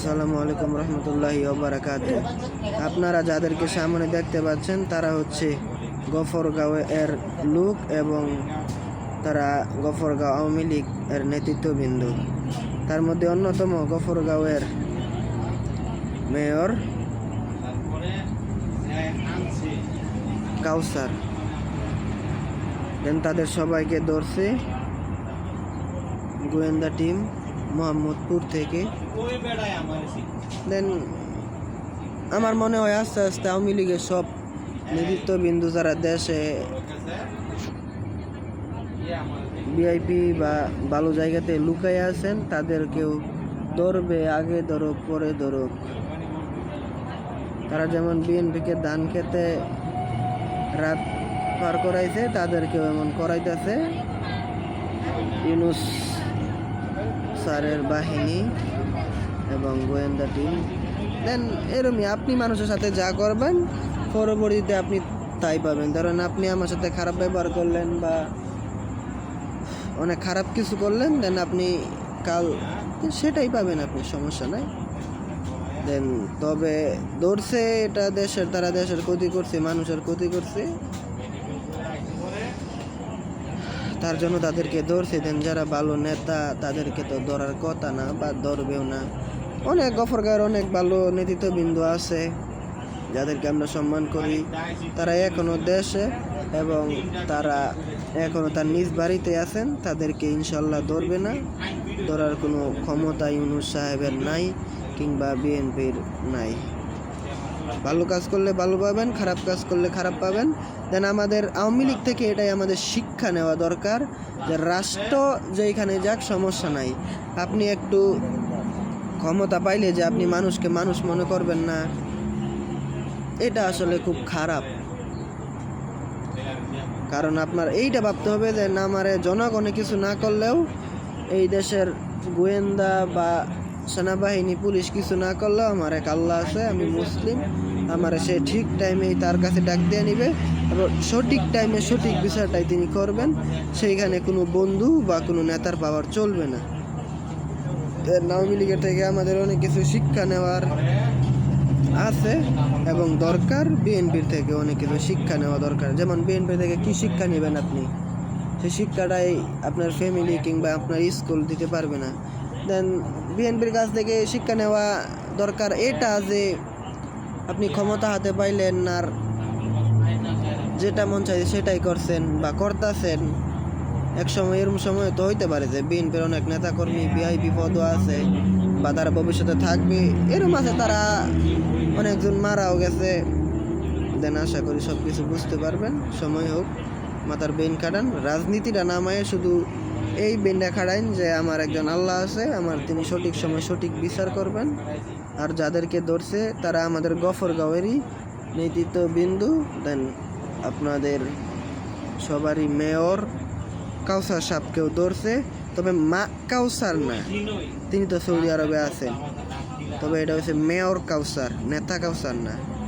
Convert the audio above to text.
আসসালামু আলাইকুম রহমতুল্লাহি ওবরাকাত আপনারা যাদেরকে সামনে দেখতে পাচ্ছেন, তারা হচ্ছে গফরগাঁও এর লোক এবং তারা গফরগাঁও আওয়ামী লীগ এর নেতৃত্ববৃন্দ। তার মধ্যে অন্যতম গফরগাঁওয়ের মেয়র কাউসার। দেন তাদের সবাইকে ধরছে গোয়েন্দা টিম। মোহাম্মদপুর থেকে। দেন আমার মনে হয় আস্তে আস্তে আওয়ামী লীগের সব নেতৃত্ববিন্দু যারা দেশে ভিআইপি বা ভালো জায়গাতে লুকাই আছেন তাদেরকেও ধরবে আগে ধরুক পরে ধরুক। তারা যেমন বিএনপিকে ধান খেতে রাত পার করাইছে তাদেরকেও এমন করাইতেছে। ইউনুস স্যারের বাহিনী এবং গোয়েন্দা টিম। দেন এরমই, আপনি মানুষের সাথে যা করবেন, পরবর্তীতে আপনি তাই পাবেন। ধরেন, আপনি আমার সাথে খারাপ ব্যবহার করলেন বা অনেক খারাপ কিছু করলেন দেন আপনি কাল সেটাই পাবেন আপনি, সমস্যা নাই। দেন তবে ধরছে এটা দেশের, তারা দেশের ক্ষতি করছে, মানুষের ক্ষতি করছে। তার জন্য তাদেরকে ধরছে। দেন যারা ভালো নেতা, তাদেরকে তো ধরার কথা না বা ধরবেও না। অনেক গফরগার অনেক ভালো নেতৃত্ববৃন্দ আছে, যাদেরকে আমরা সম্মান করি। তারা এখনও দেশে এবং তারা এখনও তার নিজ বাড়িতে আছেন। তাদেরকে ইনশাল্লাহ ধরবে না। ধরার কোনো ক্ষমতা ইউনুস সাহেবের নাই কিংবা বিএনপির নাই। ভালো কাজ করলে ভালো পাবেন, খারাপ কাজ করলে খারাপ পাবেন। দেন আমাদের আওয়ামী লীগ থেকে এটাই আমাদের শিক্ষা নেওয়া দরকার যে রাষ্ট্র যেখানে যাক, সমস্যা নাই। আপনি একটু ক্ষমতা পাইলে যে আপনি মানুষকে মানুষ মনে করবেন না, এটা আসলে খুব খারাপ। কারণ আপনার এইটা ভাবতে হবে যে না, আমারে জনগণে কিছু না করলেও এই দেশের গোয়েন্দা বা সেনাবাহিনী, পুলিশ কিছু না করলেও আমার এক আল্লাহ আছে, আমি মুসলিম। আমার সে ঠিক টাইমেই তার কাছে ডাক দিয়ে নিবে। এবং সঠিক টাইমে সঠিক বিচারটাই তিনি করবেন। সেইখানে কোনো বন্ধু বা কোনো নেতার পাওয়ার চলবে না। আওয়ামী লীগের থেকে আমাদের অনেক কিছু শিক্ষা নেওয়ার আছে এবং দরকার। বিএনপির থেকে অনেক কিছু শিক্ষা নেওয়া দরকার। যেমন বিএনপি থেকে কি শিক্ষা নেবেন আপনি? সেই শিক্ষাটাই আপনার ফ্যামিলি কিংবা আপনার স্কুল দিতে পারবে না। দেন বিএনপির কাছ থেকে শিক্ষা নেওয়া দরকার। এটা যে আপনি ক্ষমতা হাতে পাইলেন আর যেটা মন চাই সেটাই করছেন বা করতেছেন, এক সময় এরকম সময় তো হইতে পারে যে বিএনপির অনেক নেতাকর্মী বিআইপি পদও আছে বা তারা ভবিষ্যতে থাকবে এরকম আছে তারা অনেকজন মারাও গেছে। দেন আশা করি সব কিছু বুঝতে পারবেন, সময় হোক, মাথার বেন কাটান। রাজনীতিটা নামায় শুধু এই বেনটা খাড়াইন যে আমার একজন আল্লাহ আছে, আমার তিনি সঠিক সময় সঠিক বিচার করবেন। আর যাদেরকে ধরছে, তারা আমাদের গফর গফরগাঁওয়েরই নেতৃত্ব বিন্দু। দেন আপনাদের সবারই মেয়র কাউসার সাহেবকেও ধরছে। তবে মা কাউসার না, তিনি তো সৌদি আরবে আছেন। তবে এটা হচ্ছে মেয়র কাউসার, নেতা কাউসার না।